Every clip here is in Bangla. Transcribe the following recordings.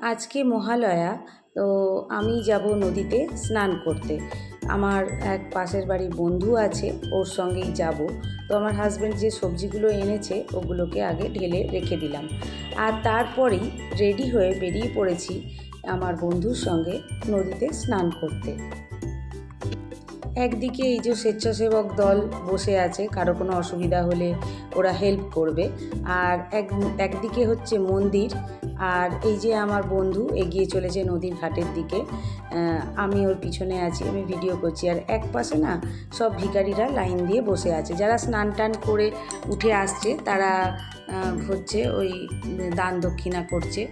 আজকে মহালয়া, তো আমি যাব নদীতে স্নান করতে। আমার এক পাশের বাড়ির বন্ধু আছে, ওর সঙ্গেই যাব। তো আমার হাজব্যান্ড যে সবজিগুলো এনেছে, ওগুলোকে আগে ঢেলে রেখে দিলাম। আর তারপরেই রেডি হয়ে বেরিয়ে পড়েছি আমার বন্ধুর সঙ্গে নদীতে স্নান করতে। একদিকে এই যে স্বেচ্ছাসেবক দল বসে আছে, কারও কোনো অসুবিধা হলে ওরা হেল্প করবে। আর এক, একদিকে হচ্ছে মন্দির, আর এই যে আমার বন্ধু এগিয়ে চলেছে নদীর ঘাটের দিকে আমি ওর পিছনে আছি, আমি ভিডিও করছি। আর এক পাশে না সব ভিখারিরা লাইন দিয়ে বসে আছে। যারা স্নান টান করে উঠে আসছে, তারা হচ্ছে ওই দান দক্ষিণা করছে।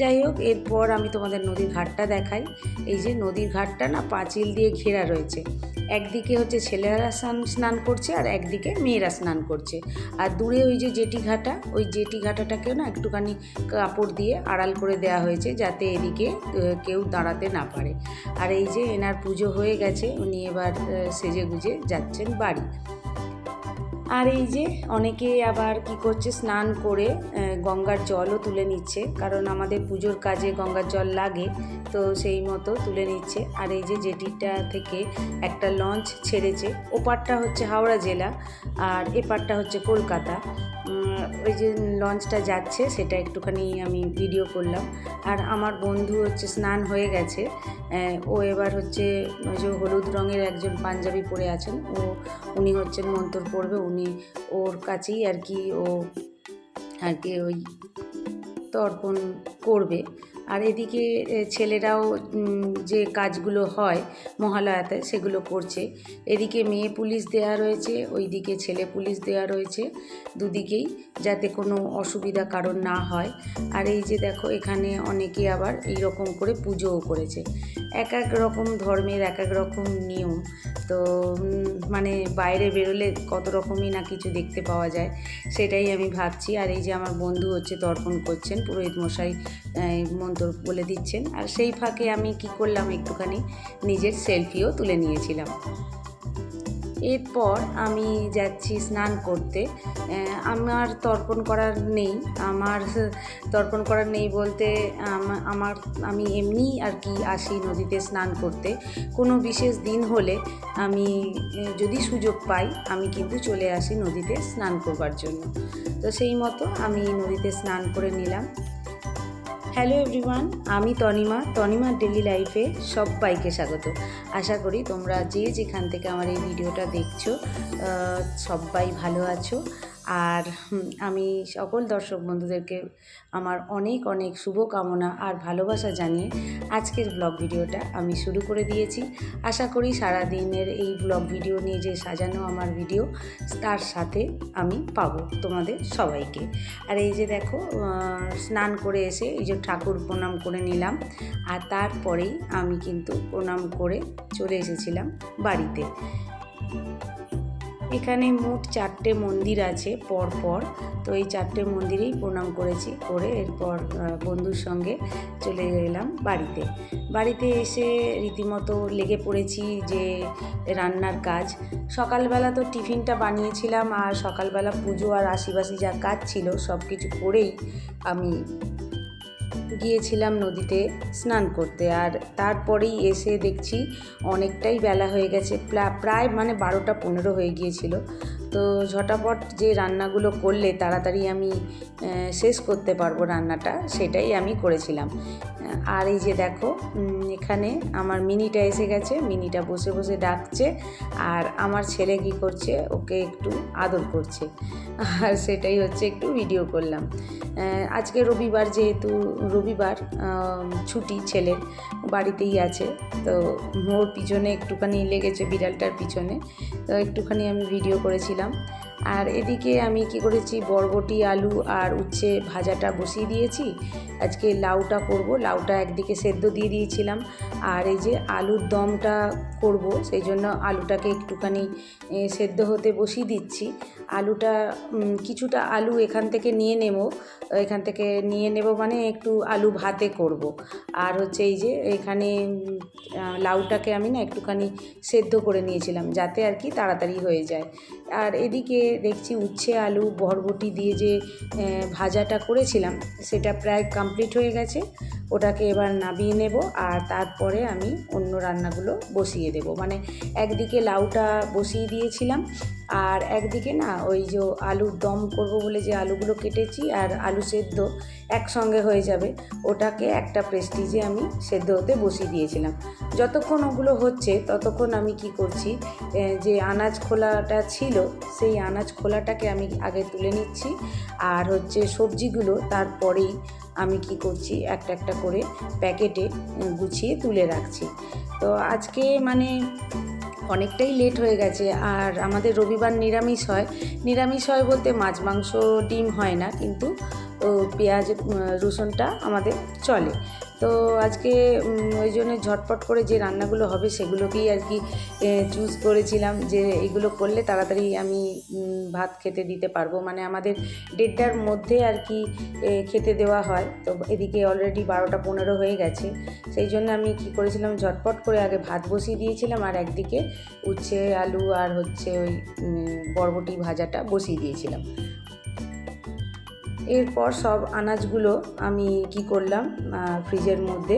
যাই হোক, এরপর আমি তোমাদের নদীর ঘাটটা দেখাই। এই যে নদীর ঘাটটা না পাঁচিল দিয়ে ঘেরা রয়েছে। একদিকে হচ্ছে ছেলেরা স্নান স্নান করছে আর একদিকে মেয়েরা স্নান করছে। আর দূরে ওই যে জেটি ঘাটা, ওই জেটি ঘাটাটাকেও না একটুখানি কাপড় দিয়ে আড়াল করে দেওয়া হয়েছে যাতে এদিকে কেউ দাঁড়াতে না পারে। আর এই যে এনার পুজো হয়ে গেছে, উনি এবার সেজে গুজে যাচ্ছেন বাড়ি। আর এই যে অনেকে আবার কি করছে, স্নান করে গঙ্গার জলও তুলে নিচ্ছে। কারণ আমাদের পুজোর কাজে গঙ্গার জল লাগে, তো সেই মতো তুলে নিচ্ছে। আর এই যে জেটিটা থেকে একটা লঞ্চ ছেড়েছে, ওপারটা হচ্ছে হাওড়া জেলা, আর এপারটা হচ্ছে কলকাতা। ওই যে লঞ্চটা যাচ্ছে, সেটা একটুখানি আমি ভিডিও করলাম। আর আমার বন্ধু হচ্ছে স্নান হয়ে গেছে। ও এবার হচ্ছে ওই যে হলুদ রঙের একজন পাঞ্জাবি পরে আছেন। ও, উনি হচ্ছেন মন্তর পড়বে, উনি ওর কাছেই আর কি ও আর কি ওই তর্পণ করবে। আর এদিকে ছেলেরাও যে কাজগুলো হয় মহালয়াতে সেগুলো করছে। এদিকে মেয়ে পুলিশ দেয়া রয়েছে, ওইদিকে ছেলে পুলিশ দেয়া রয়েছে দুদিকেই যাতে কোনো অসুবিধা কারণ না হয়। আর এই যে দেখো, এখানে অনেকে আবার এই রকম করে পুজোও করেছে। এক এক রকম ধর্মের, এক এক রকম নিয়ম। তো মানে বাইরে বেরোলে কত রকমই না কিছু দেখতে পাওয়া যায়, সেটাই আমি ভাবছি। আর এই যে আমার বন্ধু হচ্ছে তর্পণ করছেন, পুরোহিত মশাই মন্তর বলে দিচ্ছেন। আর সেই ফাঁকে আমি কি করলাম একটুখানি, নিজের সেলফিও তুলে নিয়েছিলাম। এরপর আমি যাচ্ছি স্নান করতে। আমার তর্পণ করার নেই। আমার তর্পণ করার নেই বলতে আমার, আমি এমনি আর কি আসি নদীতে স্নান করতে। কোনো বিশেষ দিন হলে আমি যদি সুযোগ পাই, আমি কিন্তু চলে আসি নদীতে স্নান করবার জন্য। তো সেই মতো আমি নদীতে স্নান করে নিলাম। হ্যালো এভরিওয়ান আমি তনিমা তনিমার ডেলি লাইফে সব বাইকে স্বাগত। আশা করি তোমরা যে যেখান থেকে আমার এই ভিডিওটা দেখছ সব্বাই ভালো আছো। আর আমি সকল দর্শক বন্ধুদেরকে আমার অনেক অনেক শুভকামনা আর ভালোবাসা জানিয়ে আজকের ব্লগ ভিডিওটা আমি শুরু করে দিয়েছি। আশা করি সারা দিনের এই ব্লগ ভিডিও নিয়ে যে সাজানো আমার ভিডিও, তার সাথে আমি পাবো তোমাদের সবাইকে। আর এই যে দেখো স্নান করে এসে এই যে ঠাকুর প্রণাম করে নিলাম, আর তারপরেই আমি কিন্তু প্রণাম করে চলে এসেছিলাম বাড়িতে। এখানে মোট চারটে মন্দির আছে পর পর তো এই চারটে মন্দিরেই প্রণাম করেছি, করে এরপর বন্ধুর সঙ্গে চলে গেলাম বাড়িতে। বাড়িতে এসে রীতিমতো লেগে পড়েছি যে রান্নার কাজ। সকালবেলা তো টিফিনটা বানিয়েছিলাম আর সকালবেলা পুজো আর আশিবাসি যা কাজ ছিল সব কিছু করেই আমি গিয়েছিলাম নদীতে স্নান করতে আর তারপরেই এসে দেখছি অনেকটাই বেলা হয়ে গেছে প্রায় মানে বারোটা পনেরো হয়ে গিয়েছিল। তো ঝটাপট যে রান্নাগুলো করলে তাড়াতাড়ি আমি শেষ করতে পারব রান্নাটা, সেটাই আমি করেছিলাম। আর এই যে দেখো এখানে আমার মিনিটা এসে গেছে, মিনিটা বসে বসে ডাকছে, আর আমার ছেলে কি করছে, ওকে একটু আদর করছে। আর সেটাই হচ্ছে একটু ভিডিও করলাম। আজকে রবিবার যেহেতু রবিবার ছুটি ছেলের বাড়িতেই আছে, তো ওর পিছনে একটুখানি লেগেছে, বিড়ালটার পিছনে, তো একটুখানি আমি ভিডিও করেছিলাম। freedom আর এদিকে আমি কি করেছি, বরবটি, আলু আর উচ্ছে ভাজাটা বসিয়ে দিয়েছি। আজকে লাউটা করব, লাউটা একদিকে সেদ্ধ দিয়ে দিয়েছিলাম। আর এই যে আলুর দমটা করব, সেই জন্য আলুটাকে একটুখানি সেদ্ধ হতে বসিয়ে দিচ্ছি। আলুটা কিছুটা আলু এখান থেকে নিয়ে নেব। এখান থেকে নিয়ে নেব মানে একটু আলু ভাতে করব। আর হচ্ছে এই যে এখানে লাউটাকে আমি না একটুখানি সেদ্ধ করে নিয়েছিলাম, যাতে আর কি তাড়াতাড়ি হয়ে যায়। আর এদিকে দেখছি উচ্ছে, আলু, বরবটি দিয়ে যে ভাজাটা করেছিলাম, সেটা প্রায় কমপ্লিট হয়ে গেছে। ওটাকে এবার নাবিয়ে নেব আর তারপরে আমি অন্য রান্নাগুলো বসিয়ে দেব। মানে একদিকে লাউটা বসিয়ে দিয়েছিলাম আর একদিকে না ওই যে আলুর দম করব বলে যে আলুগুলো কেটেছি আর আলু সেদ্ধ একসঙ্গে হয়ে যাবে, ওটাকে একটা প্রেস্টিজে আমি সেদ্ধ হতে বসিয়ে দিয়েছিলাম। যতক্ষণ ওগুলো হচ্ছে ততক্ষণ আমি কি করছি যে আনাজ খোলাটা ছিল সেই আনাজ খোলাটাকে আমি আগে তুলে নিচ্ছি আর হচ্ছে সবজিগুলো তারপরেই আমি কি করছি, একটা একটা করে প্যাকেটে গুছিয়ে তুলে রাখছি। তো আজকে মানে অনেকটাই লেট হয়ে গেছে। আর আমাদের রবিবার নিরামিষ হয়। নিরামিষ হয় বলতে মাছ, মাংস, ডিম হয় না, কিন্তু পেঁয়াজ রসুনটা আমাদের চলে। তো আজকে ওই জন্য ঝটপট করে যে রান্নাগুলো হবে সেগুলোকেই আর কি চুজ করেছিলাম যে এগুলো করলে তাড়াতাড়ি আমি ভাত খেতে দিতে পারব। মানে আমাদের দেড়টার মধ্যে আর কি খেতে দেওয়া হয়। তো এদিকে অলরেডি বারোটা পনেরো হয়ে গেছে। সেই জন্য আমি কি করেছিলাম, ঝটপট করে আগে ভাত বসিয়ে দিয়েছিলাম আর একদিকে উচ্ছে, আলু আর হচ্ছে ওই বরবটি ভাজাটা বসিয়ে দিয়েছিলাম। এরপর সব আনাজগুলো আমি কি করলাম ফ্রিজের মধ্যে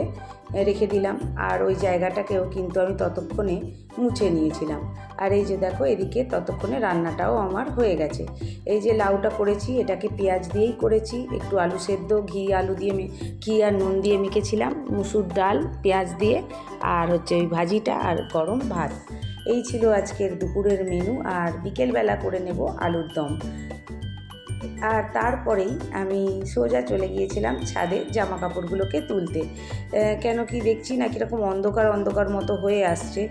রেখে দিলাম। আর ওই জায়গাটাকেও কিন্তু আমি ততক্ষণে মুছে নিয়েছিলাম। আর এই যে দেখো, এদিকে ততক্ষণে রান্নাটাও আমার হয়ে গেছে। এই যে লাউটা করেছি, এটাকে পেঁয়াজ দিয়েই করেছি, একটু আলু সেদ্ধ, ঘি, আলু দিয়ে ঘি আর নুন দিয়ে মেখেছিলাম, মুসুর ডাল, পেঁয়াজ দিয়ে, আর হচ্ছে ওই ভাজিটা আর গরম ভাত। এই ছিল আজকের দুপুরের মেনু, আর বিকেলবেলা করে নেব আলুর দম। আর তারপরেই আমি সোজা চলে গিয়েছিলাম ছাদে জামা কাপড়গুলোকে তুলতে কেন কি দেখছি না কীরকম অন্ধকার অন্ধকার মতো হয়ে আসছে।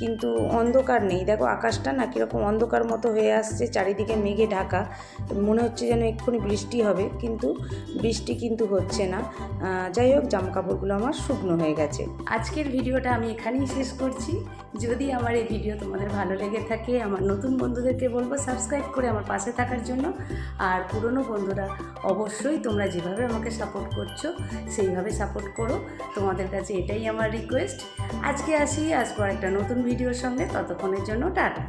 কিন্তু অন্ধকার নেই। দেখো আকাশটা না কীরকম অন্ধকার মতো হয়ে আসছে, চারিদিকে মেঘে ঢাকা। মনে হচ্ছে যেন এক্ষুনি বৃষ্টি হবে, কিন্তু বৃষ্টি কিন্তু হচ্ছে না। যাই হোক জামা কাপড়গুলো আমার শুকনো হয়ে গেছে। আজকের ভিডিওটা আমি এখানেই শেষ করছি। যদি আমার এই ভিডিও তোমাদের ভালো লেগে থাকে, আমার নতুন বন্ধুদেরকে বলব সাবস্ক্রাইব করে আমার পাশে থাকার জন্য। আর পুরনো বন্ধুরা, অবশ্যই তোমরা যেভাবে আমাকে সাপোর্ট করছ, সেইভাবে সাপোর্ট করো। তোমাদের কাছে এটাই আমার রিকোয়েস্ট আজকে আসি, আসব একটা নতুন ভিডিওর সঙ্গে। ততক্ষণের জন্য টাটা।